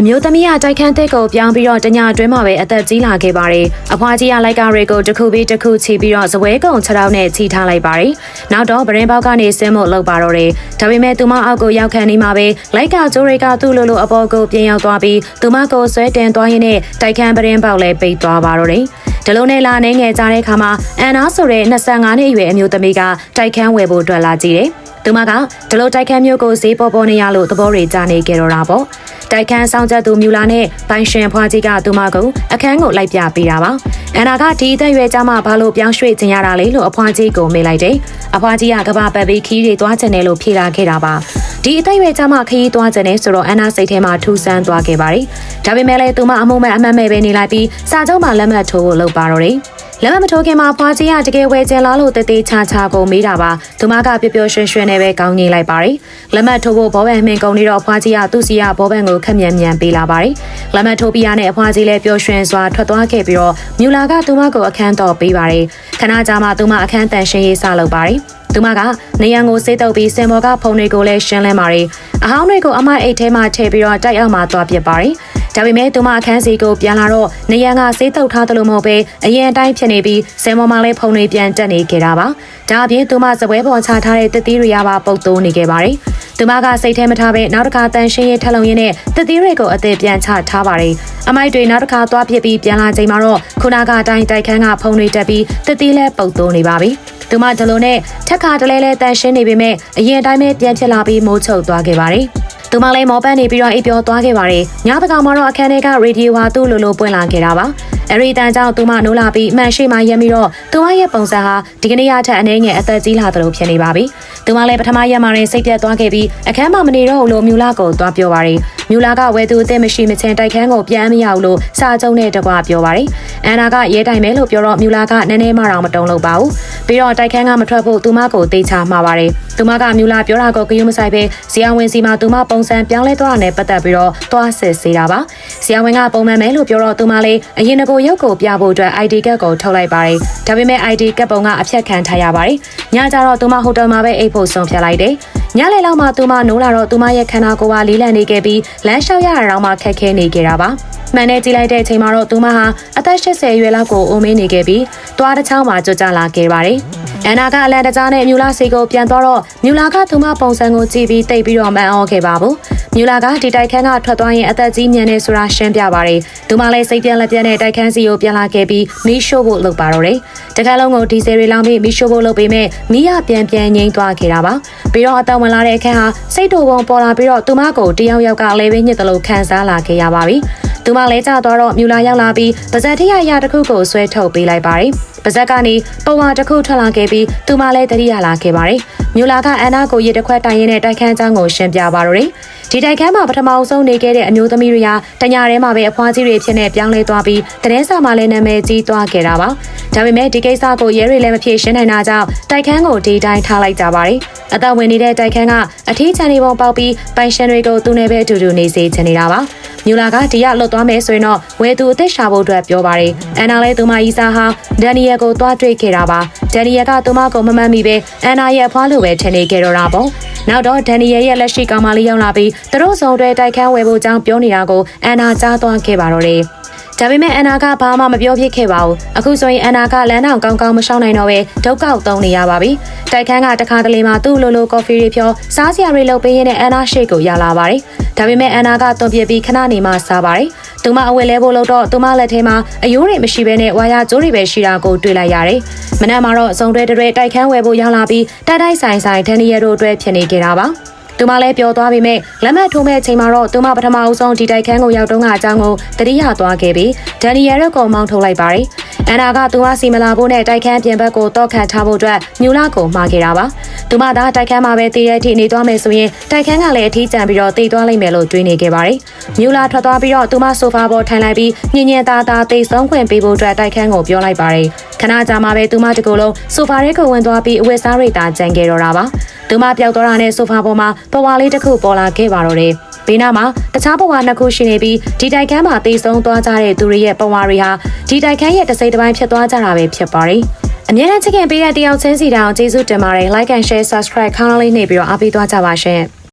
အမျိုးသမီးကတိုက်ခန်းသက်ကိုပြောင်းပြီးတော့တညအတွင်းမှာပဲအသက်ကြီးလာခဲ့ပါတယ်။အဖွားကြီးကလိုက်ကာတွေကိုတစ်ခုပြီးတစ်ခုချီပြီးတော့ဇပွဲကုံခြေထောက်နဲ့ချီထားလိုက်ပါတယ်။နောက်တော့ဗရင်ပေါက်ကနေဆင်းဖို့လုပ်ပါတော့တယ်။ဒါပေမဲ့သူမအောက်ကိုရောက်ခံနေမှာပဲလိုက်ကာကျိုးတွေကသူ့လိုလိုအပေါ်ကိုပြင်ရောက်သွားပြီးသူမကိုဆွဲတင်သွားရင်းနဲ့တိုက်ခန်းဗရင်ပေါက်လည်းပိတ်သွားပါတော့တယ်။ဒီလိုနဲ့လာနေငယ်ကြတဲ့အခါမှာအန်နာဆိုတဲ့25နှစ်အရွယ်အမျိုးသမီးကတိုက်ခန်းဝယ်ဖို့အတွက်လာကြည့်တယ်။သူမကဒီလိုတိုက်ခန်းမျိုးကိုဈေးပေါ်ပေါ်နေရလို့သဘောတွေကြားနေကြတော့တာပေါ့ တိုက်ခန်းဆောင်ချက်သူမြူလာနဲ့ပိုင်ရှင်ဖွားကြီးကသူမကိုအခန်းကိုလိုက်ပြပေးတာပါအန်နာကဒီအသက်ရွယ်ကြမှာဘာလို့ပြောင်းရွှေ့ချင်ရတာလဲလို့အဖွားကြီးကိုမေးလိုက်တယ်အဖွားကြီးကကဘာပတ်ပြီးခီးတွေသွားချင်တယ်လို့ဖြေလာခဲ့တာပါဒီအသက်ရွယ်ကြမှာခရီးသွားချင်တယ်ဆိုတော့အန်နာစိတ်ထဲမှာထူဆန်းသွားခဲ့ပါတယ်ဒါပေမဲ့လည်းသူမအမှုမဲ့အမှတ်မဲ့ပဲနေလိုက်ပြီးစာချုပ်မှာလက်မှတ်ထိုးဖို့လုပ်ပါတော့တယ် လက်မမထိုးခင်မှာဖွာကြီးကတကယ်ဝယ်ကျင်လားလို့တသေးချာချာကိုမေးတာပါသူမကပျော်ပျော်ရွှင်ရွှင်နဲ့ပဲကောင်းကြီးလိုက်ပါတယ်လက်မထိုးဖို့ဘောပန်မှင်ကုန်နေတော့ဖွာကြီးကသူ့စီကဘောပန်ကိုခက်မြန်မြန်ပေးလာပါတယ်လက်မထိုးပြီးရနဲ့အဖွာကြီးလည်းပျော်ရွှင်စွာထွက်သွားခဲ့ပြီးတော့မြူလာကသူမကိုအခန်းတော်ပေးပါတယ်ခဏကြာမှသူမအခန်းတန်ရှင်းရေးစလုပ်ပါတယ်သူမကနေရန်ကိုစေးတုပ်ပြီးစင်ဘော်ကဖုန်တွေကိုလည်းရှင်းလင်းပါတယ်အဟောင်းတွေကိုအမအိတ်ထဲမှာထည့်ပြီးတော့တိုက်အောင်မှသွားပစ်ပါတယ် ဒါပေမဲ့သူမအခန်းစီကိုပြန်လာတော့နေရန်ကစေးတုပ်ထားတယ်လို့မဟုတ်ပဲအရင်အတိုင်းဖြစ်နေပြီးဆယ်မော်မှလည်းဖုန်တွေပြန်တက်နေခဲ့တာပါဒါအပြင်သူမစပွဲပေါ်ချထားတဲ့တသီးတွေရပါပုတ်သိုးနေခဲ့ပါတယ် သူမကစိတ်ထဲမထားပဲနောက်တစ်ခါတန်ရှင်းရေးထက်လုံရင်းနဲ့တသီးတွေကိုအသေးပြန်ချထားပါတယ်အမိုက်တွေနောက်တစ်ခါသွားပြစ်ပြီးပြန်လာချိန်မှာတော့ခုနကအတိုင်းတိုက်ခန်းကဖုန်တွေတက်ပြီးတသီးလဲပုတ်သိုးနေပါပြီသူမဒလိုနဲ့ထက်ခါတလဲလဲတန်ရှင်းနေပေမဲ့အရင်အတိုင်းပဲပြန်ဖြစ်လာပြီးမိုးချုပ်သွားခဲ့ပါတယ်သူမလည်းမော်ပန်းနေပြီးတော့အိပ်ပျော်သွားခဲ့ပါတယ်။ညတကောင်မှာတော့အခန်းထဲကရေဒီယိုဟာသူ့လိုလိုပွင့်လာခဲ့တာပါ။ အဲဒီတန်ကြောင့်သူမနိုးလာပြီးအမှန်ရှိမှရက်ပြီးတော့သူမရဲ့ပုံစံဟာဒီကနေ့ရထက်အနေငယ်အသက်ကြီးလာသလိုဖြစ်နေပါပြီ။သူမလည်းပထမရက်မှာရင်စိတ်ပြတ်သွားခဲ့ပြီးအခန်းမှာမနေတော့ဘူးလို့မြူလာကိုသွားပြောပါတယ်။မြူလာကဝဲသူအသက်မရှိမချင်းတိုက်ခန်းကိုပြန်မရဘူးလို့စာကြုံနဲ့တကွပြောပါတယ်။အန်နာကရဲတိုင်မယ်လို့ပြောတော့မြူလာကနည်းနည်းမှတော့မတုံ့လို့ပါဘူး။ပြီးတော့တိုက်ခန်းကမထွက်ဖို့သူမကိုတေချာမှာပါတယ်။သူမကမြူလာပြောတာကိုဂယုမဆိုင်ပဲဇီယဝင်စီမှာသူမပုံစံပြောင်းလဲသွားတာနဲ့ပတ်သက်ပြီးတော့သွားစစ်ဆေးတာပါ။ဇီယဝင်ကပုံမှန်မယ်လို့ပြောတော့သူမလေးအရင်ကရုပ်ကိုပြဖို့အတွက် ID ကတ်ကိုထုတ်လိုက်ပါတယ်။ဒါပေမဲ့ ID ကတ်ပုံကအဖြတ်ခံထားရပါတယ်။ညကျတော့သူမဟိုတယ်မှာပဲအိတ်ဖို့ဆုံးဖြတ်လိုက်တယ်။ညလေလောက်မှသူမနိုးလာတော့သူမရဲ့ခန္ဓာကိုယ်ကလေးလံနေခဲ့ပြီးလမ်းလျှောက်ရတာတော့မှခက်ခဲနေခဲ့တာပါ။ မှန်နဲ့ကြည့်လိုက်တဲ့အချိန်မှာတော့သူမဟာအသက်80အရွယ်လောက်ကိုအိုမင်းနေခဲ့ပြီးသွားတစ်ချောင်းမှာကြွကြလာခဲ့ပါတယ်။အန်နာကအလန်တကြားနဲ့မြူလာစီကိုပြန်သွားတော့မြူလာကသူမပုံစံကိုကြည့်ပြီးတိတ်ပြီးတော့မန်အောခဲ့ပါဘူး။မြူလာကဒီတိုက်ခန်းကထွက်သွားရင်အသက်ကြီးမြန်နေဆိုတာရှင်းပြပါတယ်။သူမလည်းစိတ်ပြက်လက်ပြက်နဲ့တိုက်ခန်းစီကိုပြန်လာခဲ့ပြီးမီးရှို့ဖို့လုပ်ပါတော့တယ်။တခါလုံးကိုဒီဇယ်တွေလောင်းပြီးမီးရှို့ဖို့လုပ်ပေမဲ့မီးရပြန်ပြန်ငိမ့်သွားခဲ့တာပါ။ပြီးတော့အသက်ဝင်လာတဲ့အခန်းဟာစိတ်တူပုံပေါ်လာပြီးတော့သူမကိုတယောက်ယောက်ကလည်းပဲညစ်တယ်လို့ခံစားလာခဲ့ရပါပြီ။ သူမလဲကြသွားတော့မြူလာရောက်လာပြီးပါဇက်ထရရတစ်ခုကိုဆွဲထုတ်ပေးလိုက်ပါတယ်။ ပါဇက်ကနေပုံဝါတစ်ခုထွက်လာခဲ့ပြီးသူမလည်းတတိယလာခဲ့ပါတယ်။မြူလာကအန်နာကိုရစ်တစ်ခွက်တိုင်ရင်းနဲ့တိုက်ခန်းချောင်းကိုရှင်းပြပါတော့တယ်။ဒီတိုက်ခန်းမှာပထမဆုံးနေခဲ့တဲ့အမျိုးသမီးတွေဟာတညထဲမှာပဲအဖွားကြီးတွေဖြစ်နေပြောင်းလဲသွားပြီးတရင်စာမှလည်းနာမည်ကြီးသွားခဲ့တာပါ။ဒါပေမဲ့ဒီကိစ္စကိုရဲတွေလည်းမဖြေရှင်းနိုင်တာကြောင့်တိုက်ခန်းကိုဒီတိုင်းထားလိုက်ကြပါတယ်။အသက်ဝင်နေတဲ့တိုက်ခန်းကအထီးချန်နေပုံပေါက်ပြီးပိုင်ရှင်တွေကိုသူနဲ့ပဲအတူတူနေစေချင်နေတာပါ။မြူလာကဒီရလွတ်သွားမယ်ဆိုရင်တော့ဝဲသူအသက်ရှာဖို့အတွက်ပြောပါတယ်။အန်နာလည်းသူမကြီးစားဟာဒန်နီယယ်ကိုသွားတွေ့ခဲ့တာပါ။ဒန်နီယယ်ကသူမကိုမမှန်မိပဲအန်နာရဲ့အဖွားလိုပဲထင်နေခဲ့တော့တာပေါ့။နောက်တော့ဒန်နီယယ်ရဲ့လက်ရှိကောင်မလေးရောက်လာပြီးသူတို့စုံတွေတိုက်ခန်းဝယ်ဖို့ကြောင်းပြောနေတာကိုအန်နာကြားသွားခဲ့ပါတော့တယ်။ ဒါပေမဲ့အန်နာကဘာမှမပြောဖြစ်ခဲ့ပါဘူးအခုဆိုရင်အန်နာကလမ်းတောင်ကောင်းကောင်းမရှောင်နိုင်တော့ပဲဒုက္ခကိုသုံးနေရပါပြီတိုက်ခန်းကတခါတလေမှသူ့လိုလိုကော်ဖီတွေဖြောစားစရာတွေလုပ်ပေးရင်းနဲ့အန်နာရှိတ်ကိုရလာပါတယ်ဒါပေမဲ့အန်နာကသွန်ပြပြီးခဏနေမှစားပါတယ်သူမအဝယ်လဲဖို့လို့တော့သူမလက်ထဲမှာအယိုးတွေမရှိဘဲနဲ့ဝါယာကျိုးတွေပဲရှိတာကိုတွေ့လိုက်ရတယ်မနက်မှာတော့စုံတွဲတွဲတိုက်ခန်းဝယ်ဖို့ရောက်လာပြီးတိုက်တိုက်ဆိုင်ဆိုင်ဒန်နီယယ်တို့အတွက်ဖြစ်နေကြတာပါ သူမလည်းပြောသွားပေမဲ့လက်မှတ်ထိုးမဲ့အချိန်မှာတော့သူမပထမအဆုံးဒီတိုက်ခန်းကိုရောက်တော့ကအကြောင်းကိုတတိယသွားခဲ့ပြီးဒန်နီယယ်တို့ကိုမောင်းထုတ်လိုက်ပါတယ်။အန်နာကသူမစီမလာဖို့နဲ့တိုက်ခန်းပြင်ဘက်ကိုတော့ခံထားဖို့အတွက်မြူလာကိုမှာခဲ့တာပါ။သူမသာတိုက်ခန်းမှာပဲတည်တဲ့အထိနေသွားမယ်ဆိုရင်တိုက်ခန်းကလည်းအထီးကျန်ပြီးတော့တည်သွားလိမ့်မယ်လို့တွေးနေခဲ့ပါတယ်။မြူလာထွက်သွားပြီးတော့သူမဆိုဖာပေါ်ထိုင်လိုက်ပြီးညင်ညင်သားသားတိတ်ဆုံးခွင့်ပေးဖို့အတွက်တိုက်ခန်းကိုပြောလိုက်ပါတယ်။ခဏကြာမှပဲသူမတကူလုံးဆိုဖာထဲကိုဝင်သွားပြီးအဝတ်စားရိတ်သားကြံခဲ့တော့တာပါ။ သူမပျောက်သွားတာနဲ့ဆိုဖာပေါ်မှာပဝါလေးတစ်ခုပေါ်လာခဲ့ပါတော့တယ်။ဘေးနားမှာတခြားပဝါနှစ်ခုရှိနေပြီးဒီတိုက်ခန်းမှာတေဆုံးသွားကြတဲ့သူတွေရဲ့ပဝါတွေဟာဒီတိုက်ခန်းရဲ့တစ်စိတ်တစ်ပိုင်းဖြစ်သွားကြတာပဲဖြစ်ပါတယ်။အမြဲတမ်းချစ်ခင်ပေးတဲ့တယောက်ချင်းစီတောင်ကျေးဇူးတင်ပါတယ် like and share subscribe ခေါင်းလေးနှိပ်ပြီးတော့အားပေးသွားကြပါရှင်။